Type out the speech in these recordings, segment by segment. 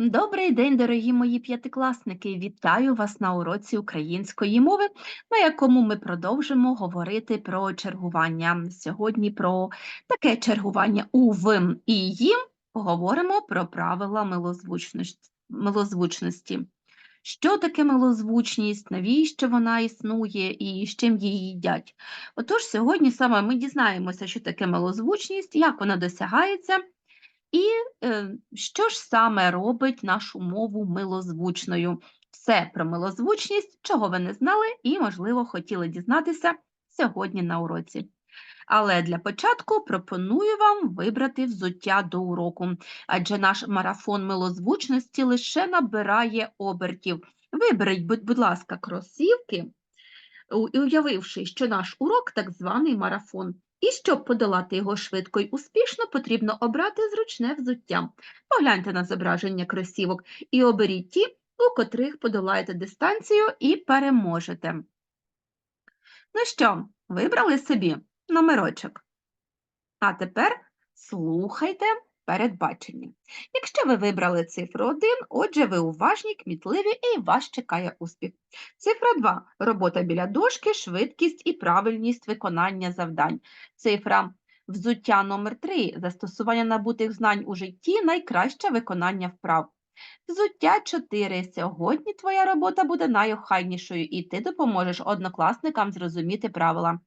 Добрий день, дорогі мої п'ятикласники! Вітаю вас на уроці української мови, на якому ми продовжимо говорити про чергування. Сьогодні про таке чергування у «вим» і їм поговоримо про правила милозвучності. Що таке милозвучність, навіщо вона існує і з чим її їдять? Отож, сьогодні саме ми дізнаємося, що таке милозвучність, як вона досягається. І е, що ж саме робить нашу мову милозвучною? Все про милозвучність, чого ви не знали і, можливо, хотіли дізнатися сьогодні на уроці. Але для початку пропоную вам вибрати взуття до уроку, адже наш марафон милозвучності лише набирає обертів. Виберіть, будь, ласка, кросівки, уявивши, що наш урок так званий марафон. І щоб подолати його швидко й успішно, потрібно обрати зручне взуття. Погляньте на зображення кросівок і оберіть ті, у котрих подолаєте дистанцію і переможете. Ну що, вибрали собі номерочок? А тепер слухайте передбачення. Якщо ви вибрали цифру 1, отже, ви уважні, кмітливі і вас чекає успіх. Цифра 2 – робота біля дошки, швидкість і правильність виконання завдань. Цифра взуття номер 3 – застосування набутих знань у житті, найкраще виконання вправ. Взуття 4. Сьогодні твоя робота буде найохайнішою, і ти допоможеш однокласникам зрозуміти правила.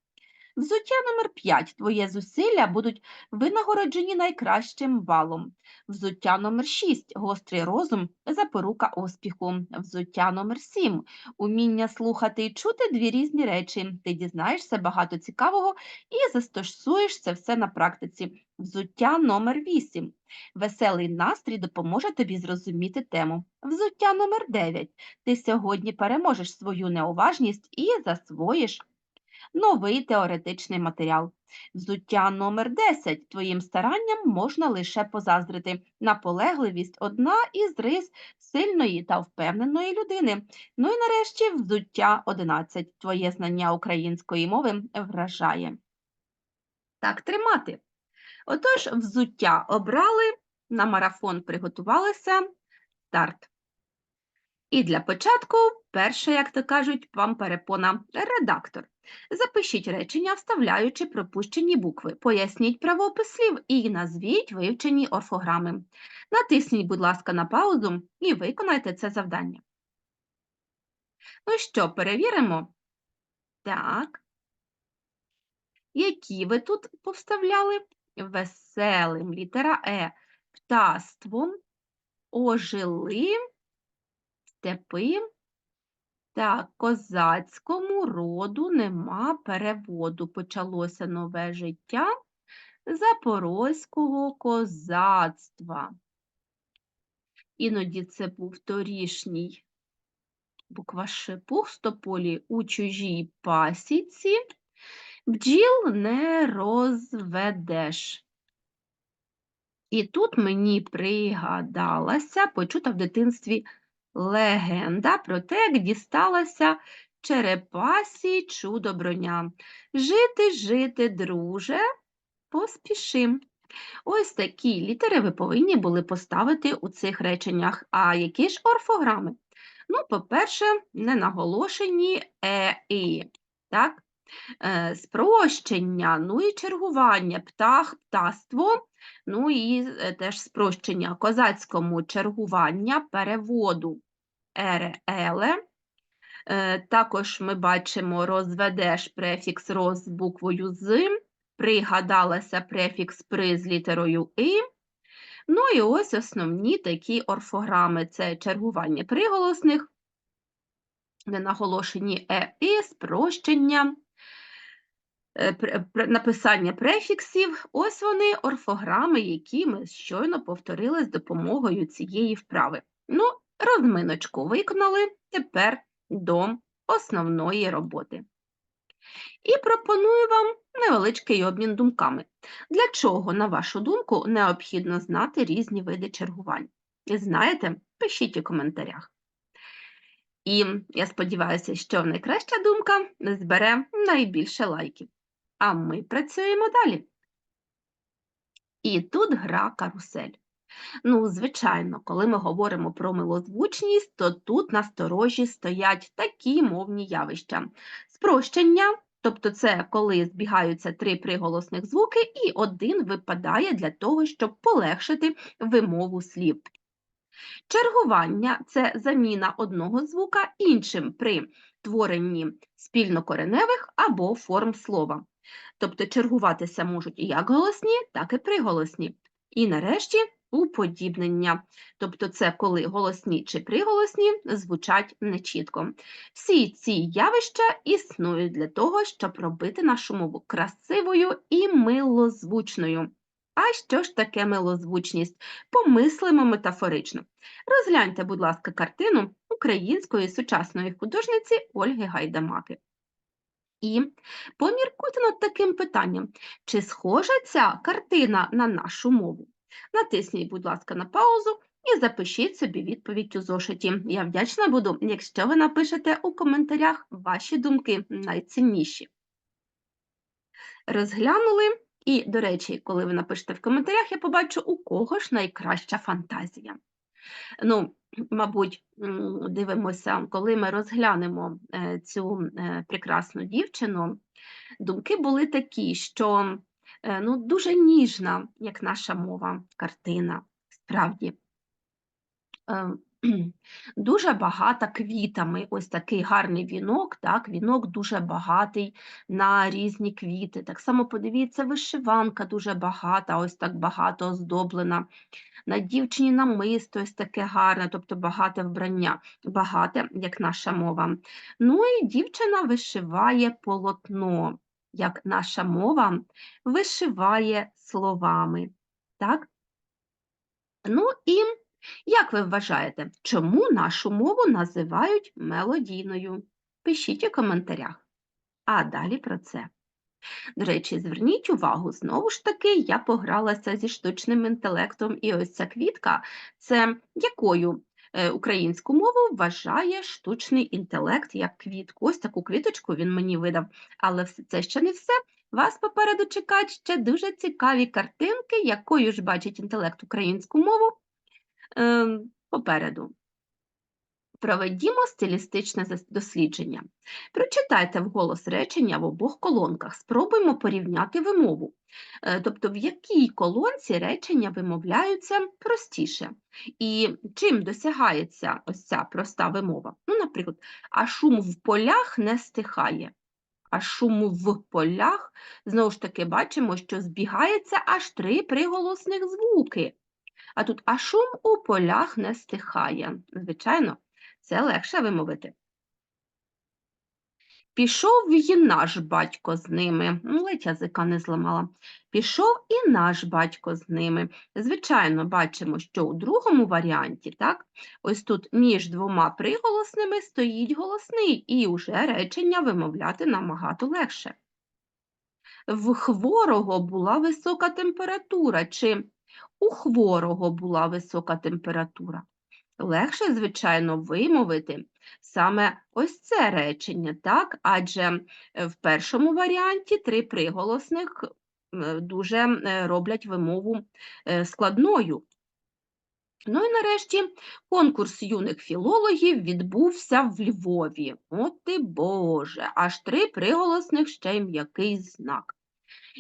Взуття номер 5. Твоє зусилля будуть винагороджені найкращим балом. Взуття номер 6. Гострий розум запорука успіху. Взуття номер 7. Уміння слухати і чути дві різні речі. Ти дізнаєшся багато цікавого і застосуєш це все на практиці. Взуття номер 8. Веселий настрій допоможе тобі зрозуміти тему. Взуття номер 9. Ти сьогодні переможеш свою неуважність і засвоїш новий теоретичний матеріал. Взуття номер 10. Твоїм старанням можна лише позаздрити. Наполегливість одна із рис сильної та впевненої людини. Ну і нарешті взуття 11. Твоє знання української мови вражає. Так, тримати. Отож, взуття обрали, на марафон приготувалися. Старт. І для початку, перше, як то кажуть, вам перепона редактор. Запишіть речення, вставляючи пропущені букви. Поясніть правопис слів і назвіть вивчені орфограми. Натисніть, будь ласка, на паузу і виконайте це завдання. Ну що, перевіримо? Так. Які ви тут повставляли? Веселим, літера Е, птаством, ожили, степи. Так, козацькому роду нема переводу. Почалося нове життя запорозького козацтва. Іноді це був торішній буква Ш пустополі у чужій пасіці. Бджіл не розведеш. І тут мені пригадалася, почута в дитинстві легенда про те, як дісталася черепасі чудо-броня. Жити, жити, друже, поспішим. Ось такі літери ви повинні були поставити у цих реченнях. А які ж орфограми? Ну, по-перше, ненаголошені е, і, так? Е, спрощення, ну і чергування, птах, птаство, ну і е, теж спрощення козацькому чергування переводу ере, еле. Е, Також ми бачимо розведеш префікс роз буквою з, пригадалася префікс при з літерою і. Ну і ось основні такі орфограми це чергування приголосних, ненаголошені е і спрощення, пр- пр- написання префіксів. Ось вони орфограми, які ми щойно повторили з допомогою цієї вправи. Ну, розминочку виконали, тепер до основної роботи. І пропоную вам невеличкий обмін думками. Для чого, на вашу думку, необхідно знати різні види чергувань? Знаєте, пишіть у коментарях. І я сподіваюся, що найкраща думка збере найбільше лайків. А ми працюємо далі. І тут гра карусель. Ну, звичайно, коли ми говоримо про милозвучність, то тут на сторожі стоять такі мовні явища. Спрощення, тобто це коли збігаються три приголосних звуки, і один випадає для того, щоб полегшити вимову слів. Чергування це заміна одного звука іншим при творенні спільнокореневих або форм слова. Тобто чергуватися можуть як голосні, так і приголосні. І нарешті уподібнення. Тобто це коли голосні чи приголосні звучать нечітко. Всі ці явища існують для того, щоб робити нашу мову красивою і милозвучною. А що ж таке милозвучність? Помислимо метафорично. Розгляньте, будь ласка, картину української сучасної художниці Ольги Гайдамаки. І поміркуйте над таким питанням, чи схожа ця картина на нашу мову? Натисніть, будь ласка, на паузу і запишіть собі відповідь у зошиті. Я вдячна буду, якщо ви напишете у коментарях ваші думки найцінніші. Розглянули. І, до речі, коли ви напишете в коментарях, я побачу, у кого ж найкраща фантазія. Ну, мабуть, дивимося, коли ми розглянемо е, цю е, прекрасну дівчину, думки були такі, що е, ну, дуже ніжна, як наша мова, картина, справді. Дуже багата квітами, ось такий гарний вінок, так, вінок дуже багатий на різні квіти. Так само, подивіться, вишиванка дуже багата, ось так багато оздоблена. На дівчині намисто ось таке гарне, тобто багате вбрання, багате, як наша мова. Ну і дівчина вишиває полотно, як наша мова вишиває словами. Так? Ну і як ви вважаєте, чому нашу мову називають мелодійною? Пишіть у коментарях. А далі про це. До речі, зверніть увагу, знову ж таки, я погралася зі штучним інтелектом, і ось ця квітка це якою е, українську мову вважає штучний інтелект як квітку. Ось таку квіточку він мені видав. Але це ще не все. Вас попереду чекають ще дуже цікаві картинки, якою ж бачить інтелект українську мову попереду. Проведімо стилістичне дослідження. Прочитайте вголос речення в обох колонках, спробуємо порівняти вимову. Е, тобто, в якій колонці речення вимовляються простіше. І чим досягається ось ця проста вимова? Ну, Наприклад, а шум в полях не стихає. А шум в полях, знову ж таки, бачимо, що збігається аж три приголосних звуки. А тут а шум у полях не стихає. Звичайно, це легше вимовити. Пішов і наш батько з ними, ледь язика не зламала. Пішов і наш батько з ними. Звичайно, бачимо, що у другому варіанті, так, ось тут між двома приголосними стоїть голосний, і вже речення вимовляти набагато легше. В хворого була висока температура, чи у хворого була висока температура. Легше, звичайно, вимовити саме ось це речення, так? адже е, в першому варіанті три приголосних е, дуже е, роблять вимову складною. Ну і нарешті конкурс юних філологів відбувся в Львові. От ти Боже, аж три приголосних ще й м'який знак.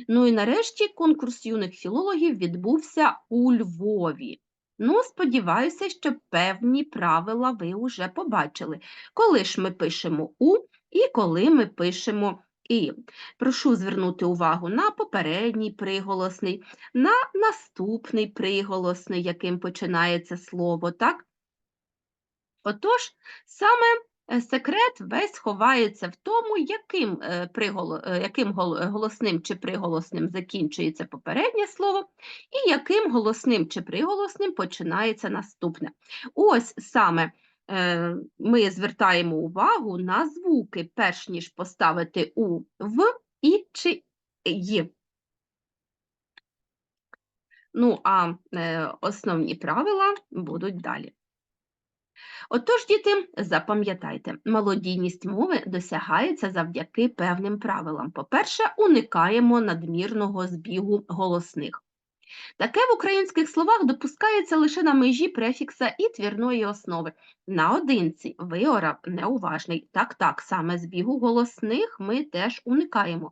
Ну і нарешті конкурс юних філологів відбувся у Львові. Ну, сподіваюся, що певні правила ви вже побачили, коли ж ми пишемо У і коли ми пишемо І. Прошу звернути увагу на попередній приголосний, на наступний приголосний, яким починається слово, так? Отож, саме секрет весь ховається в тому, яким е, е, яким голосним чи приголосним закінчується попереднє слово, і яким голосним чи приголосним починається наступне. Ось саме ми звертаємо увагу на звуки, перш ніж поставити у в і чи й. Ну, а основні правила будуть далі. Отож, діти, запам'ятайте, мелодійність мови досягається завдяки певним правилам. По-перше, уникаємо надмірного збігу голосних. Таке в українських словах допускається лише на межі префікса і твірної основи. Наодинці виорав неуважний. Так, так, саме збігу голосних ми теж уникаємо.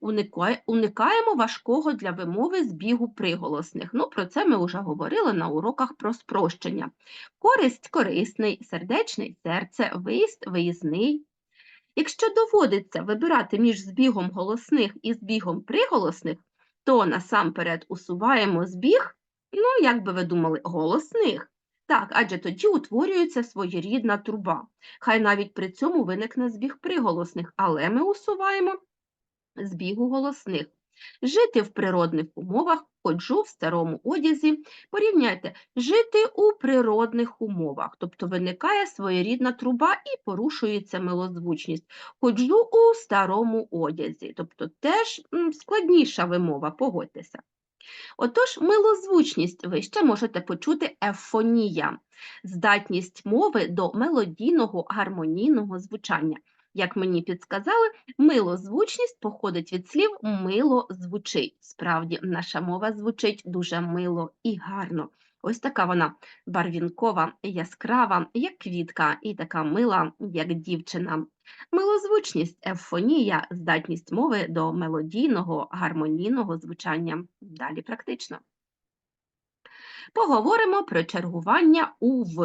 Уникає- Уникаємо важкого для вимови збігу приголосних. Ну, про це ми вже говорили на уроках про спрощення. Користь корисний, сердечний серце, виїзд виїзний. Якщо доводиться вибирати між збігом голосних і збігом приголосних, то насамперед усуваємо збіг, ну, як би ви думали, голосних. Так, адже тоді утворюється своєрідна труба. Хай навіть при цьому виникне збіг приголосних, але ми усуваємо збігу голосних. Жити в природних умовах, ходжу в старому одязі. Порівняйте, жити у природних умовах, тобто виникає своєрідна труба і порушується милозвучність. Ходжу у старому одязі, тобто теж складніша вимова, погодьтеся. Отож, милозвучність ви ще можете почути ефонія, здатність мови до мелодійного гармонійного звучання. Як мені підсказали, милозвучність походить від слів мило звучить. Справді, наша мова звучить дуже мило і гарно. Ось така вона барвінкова, яскрава, як квітка, і така мила, як дівчина. Милозвучність, ефонія, здатність мови до мелодійного, гармонійного звучання. Далі практично. Поговоримо про чергування ув.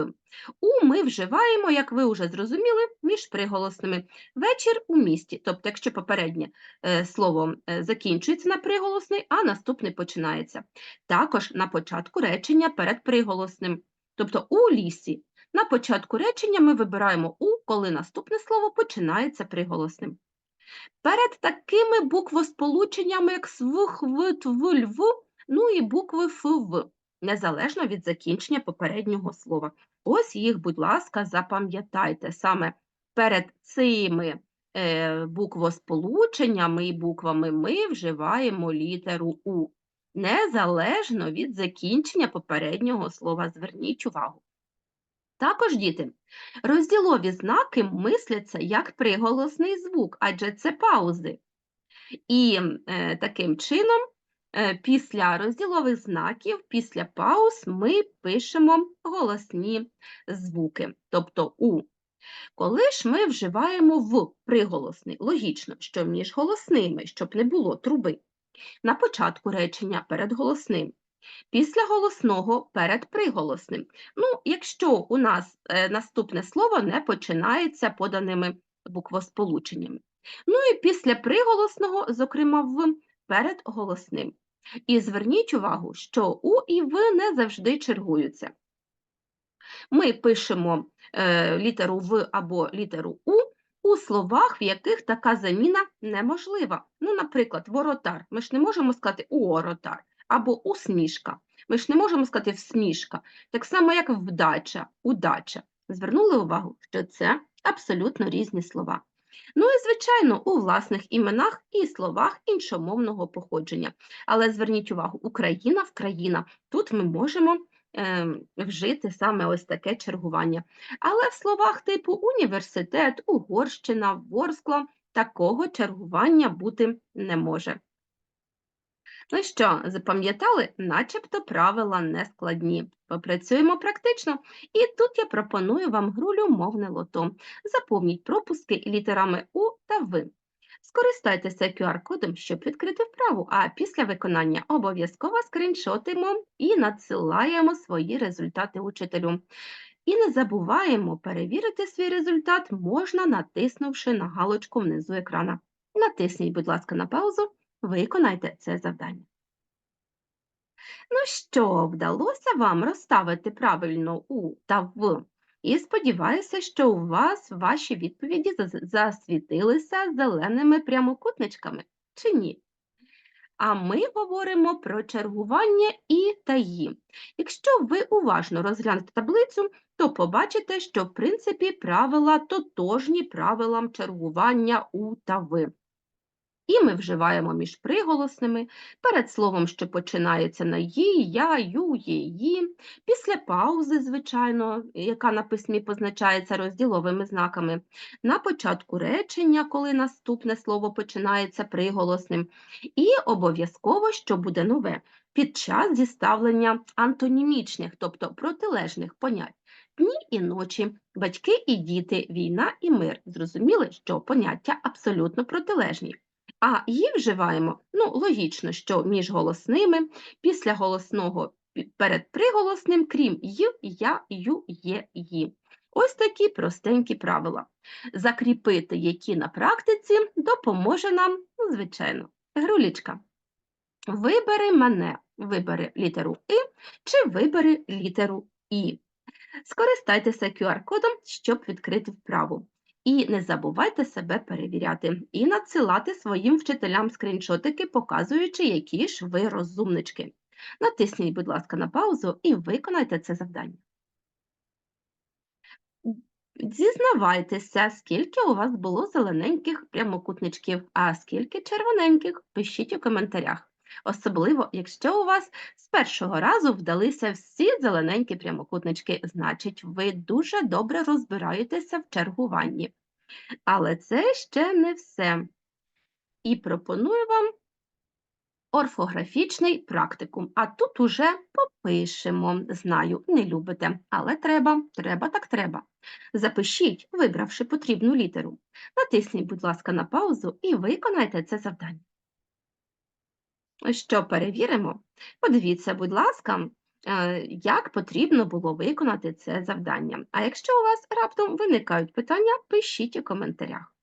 У ми вживаємо, як ви вже зрозуміли, між приголосними. Вечір у місті, тобто, якщо попереднє е, слово е, закінчується на приголосний, а наступне починається. Також на початку речення перед приголосним, тобто у лісі. На початку речення ми вибираємо у, коли наступне слово починається приголосним. Перед такими буквосполученнями, як св, хв, тв, льв, ну і букви фв, незалежно від закінчення попереднього слова. Ось їх, будь ласка, запам'ятайте. Саме перед цими е, буквосполученнями і буквами ми вживаємо літеру У, незалежно від закінчення попереднього слова. Зверніть увагу. Також, діти, розділові знаки мисляться як приголосний звук, адже це паузи. І е, таким чином, після розділових знаків, після пауз ми пишемо голосні звуки, тобто У. Коли ж ми вживаємо в приголосний, логічно, що між голосними, щоб не було труби, на початку речення перед голосним, після голосного перед приголосним. Ну, якщо у нас е, наступне слово не починається поданими буквосполученнями. Ну і після приголосного, зокрема, в перед голосним. І зверніть увагу, що У і В не завжди чергуються. Ми пишемо е, літеру В або літеру У у словах, в яких така заміна неможлива. Ну, наприклад, воротар. Ми ж не можемо сказати уоротар або усмішка. Ми ж не можемо сказати всмішка. Так само, як вдача, удача. Звернули увагу, що це абсолютно різні слова. Ну і, звичайно, у власних іменах і словах іншомовного походження. Але зверніть увагу, Україна в країна. Тут ми можемо е, вжити саме ось таке чергування. Але в словах типу університет, Угорщина, Ворскла такого чергування бути не може. Ну що, запам'ятали, начебто правила не складні. Попрацюємо практично. І тут я пропоную вам гру «Мовне лото. Заповніть пропуски літерами У та В. Скористайтеся QR-кодом, щоб відкрити вправу, а після виконання обов'язково скріншотимо і надсилаємо свої результати учителю. І не забуваємо перевірити свій результат можна, натиснувши на галочку внизу екрана. Натисніть, будь ласка, на паузу, виконайте це завдання. Ну що, вдалося вам розставити правильно У та В? І сподіваюся, що у вас ваші відповіді засвітилися зеленими прямокутничками, чи ні? А ми говоримо про чергування і таї. Якщо ви уважно розглянете таблицю, то побачите, що в принципі правила тотожні правилам чергування у та ви. І ми вживаємо між приголосними, перед словом, що починається на «ї», я, ю, є, ї, після паузи, звичайно, яка на письмі позначається розділовими знаками, на початку речення, коли наступне слово починається приголосним, і обов'язково, що буде нове, під час зіставлення антонімічних, тобто протилежних понять. Дні і ночі, батьки і діти, війна і мир. Зрозуміли, що поняття абсолютно протилежні. А її вживаємо, ну, логічно, що між голосними, після голосного перед приголосним, крім й, я, ю, є, ї. Ось такі простенькі правила. Закріпити які на практиці допоможе нам, ну, звичайно, Грулічка. Вибери мене, вибери літеру І чи вибери літеру І. Скористайтеся QR-кодом, щоб відкрити вправу. І не забувайте себе перевіряти і надсилати своїм вчителям скріншотики, показуючи, які ж ви розумнички. Натисніть, будь ласка, на паузу і виконайте це завдання. Зізнавайтеся, скільки у вас було зелененьких прямокутничків, а скільки червоненьких, пишіть у коментарях. Особливо, якщо у вас з першого разу вдалися всі зелененькі прямокутнички, значить, ви дуже добре розбираєтеся в чергуванні. Але це ще не все. І пропоную вам орфографічний практикум. А тут уже попишемо. Знаю, не любите, але треба, треба так треба. Запишіть, вибравши потрібну літеру. Натисніть, будь ласка, на паузу і виконайте це завдання. Що перевіримо? Подивіться, будь ласка, як потрібно було виконати це завдання. А якщо у вас раптом виникають питання, пишіть у коментарях.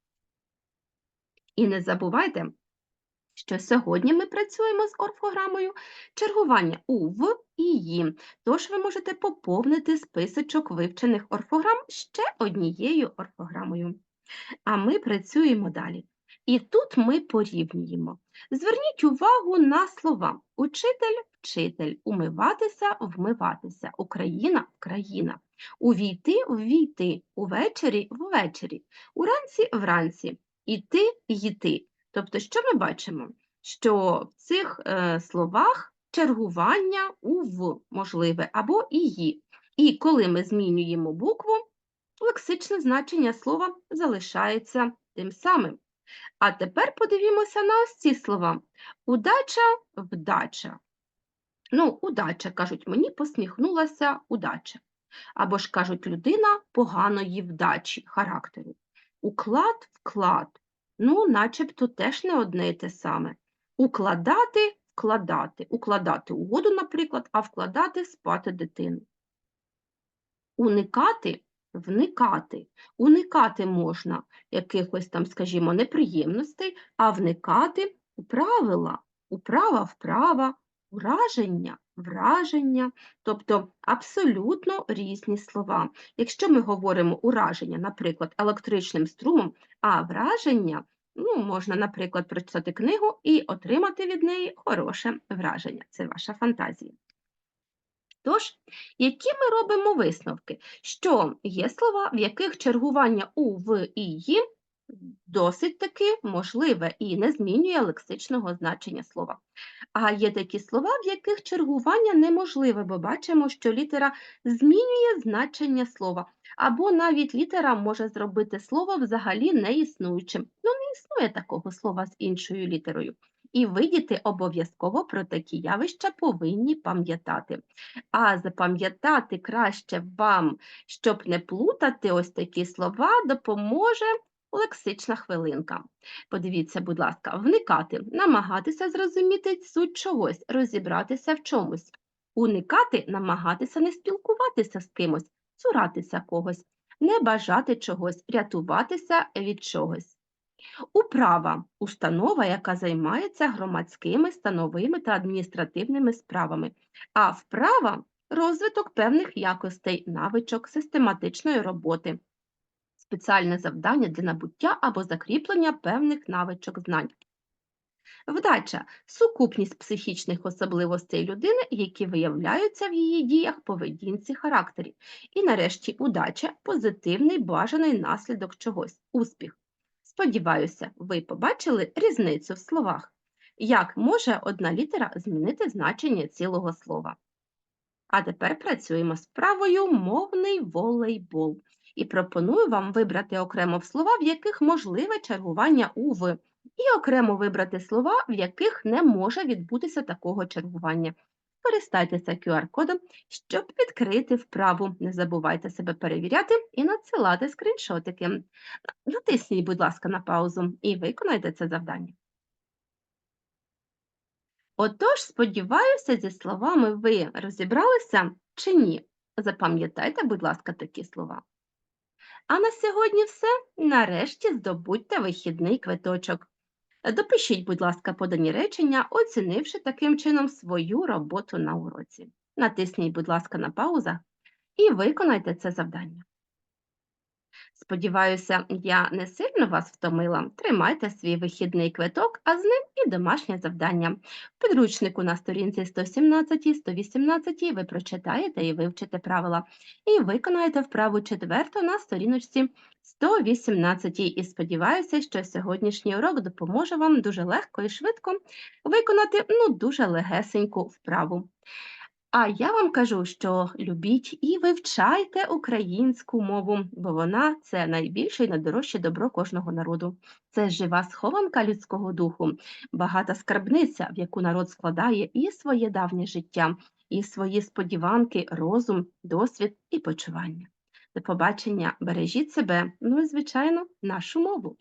І не забувайте, що сьогодні ми працюємо з орфограмою чергування у в і ї. Тож ви можете поповнити списочок вивчених орфограм ще однією орфограмою. А ми працюємо далі. І тут ми порівнюємо. Зверніть увагу на слова учитель, вчитель, умиватися, вмиватися, Україна, країна, увійти, ввійти, увечері, ввечері, уранці, вранці, іти, йти. Тобто, що ми бачимо? Що в цих е, словах чергування у в можливе або і ї. І коли ми змінюємо букву, лексичне значення слова залишається тим самим. А тепер подивімося на ось ці слова. Удача, вдача. Ну, удача, кажуть, мені посміхнулася удача. Або ж кажуть, людина поганої вдачі, характеру. Уклад, вклад. Ну, начебто теж не одне і те саме. Укладати, вкладати. Укладати угоду, наприклад, а вкладати спати дитину. Уникати, вникати. Уникати можна якихось там, скажімо, неприємностей, а вникати у правила, управа, вправа, ураження, враження, тобто абсолютно різні слова. Якщо ми говоримо ураження, наприклад, електричним струмом, а враження, ну, можна, наприклад, прочитати книгу і отримати від неї хороше враження. Це ваша фантазія. Тож, які ми робимо висновки? Що є слова, в яких чергування у, в і ї досить таки можливе і не змінює лексичного значення слова. А є такі слова, в яких чергування неможливе, бо бачимо, що літера змінює значення слова, або навіть літера може зробити слово взагалі неіснуючим. Ну, не існує такого слова з іншою літерою. І ви, діти, обов'язково про такі явища повинні пам'ятати. А запам'ятати краще вам, щоб не плутати ось такі слова, допоможе лексична хвилинка. Подивіться, будь ласка, вникати, намагатися зрозуміти суть чогось, розібратися в чомусь. Уникати, намагатися не спілкуватися з кимось, цуратися когось, не бажати чогось, рятуватися від чогось. Управа установа, яка займається громадськими, становими та адміністративними справами, а вправа розвиток певних якостей, навичок, систематичної роботи, спеціальне завдання для набуття або закріплення певних навичок знань. Вдача сукупність психічних особливостей людини, які виявляються в її діях, поведінці, характері. І нарешті удача позитивний бажаний наслідок чогось, успіх. Сподіваюся, ви побачили різницю в словах. Як може одна літера змінити значення цілого слова? А тепер працюємо з правою мовний волейбол. І пропоную вам вибрати окремо слова, в яких можливе чергування у в і окремо вибрати слова, в яких не може відбутися такого чергування. Скористайтеся QR-кодом, щоб відкрити вправу. Не забувайте себе перевіряти і надсилати скріншотики. Натисніть, будь ласка, на паузу і виконайте це завдання. Отож, сподіваюся, зі словами ви розібралися чи ні. Запам'ятайте, будь ласка, такі слова. А на сьогодні все. Нарешті здобудьте вихідний квиточок. Допишіть, будь ласка, подані речення, оцінивши таким чином свою роботу на уроці. Натисніть, будь ласка, на пауза і виконайте це завдання. Сподіваюся, я не сильно вас втомила. Тримайте свій вихідний квиток, а з ним і домашнє завдання. В підручнику на сторінці 117-118 ви прочитаєте і вивчите правила. І виконаєте вправу четверту на сторіночці 118. І сподіваюся, що сьогоднішній урок допоможе вам дуже легко і швидко виконати ну, дуже легесеньку вправу. А я вам кажу, що любіть і вивчайте українську мову, бо вона це найбільше і найдорожче добро кожного народу. Це жива схованка людського духу, багата скарбниця, в яку народ складає і своє давнє життя, і свої сподіванки, розум, досвід і почування. До побачення, бережіть себе, ну і, звичайно, нашу мову.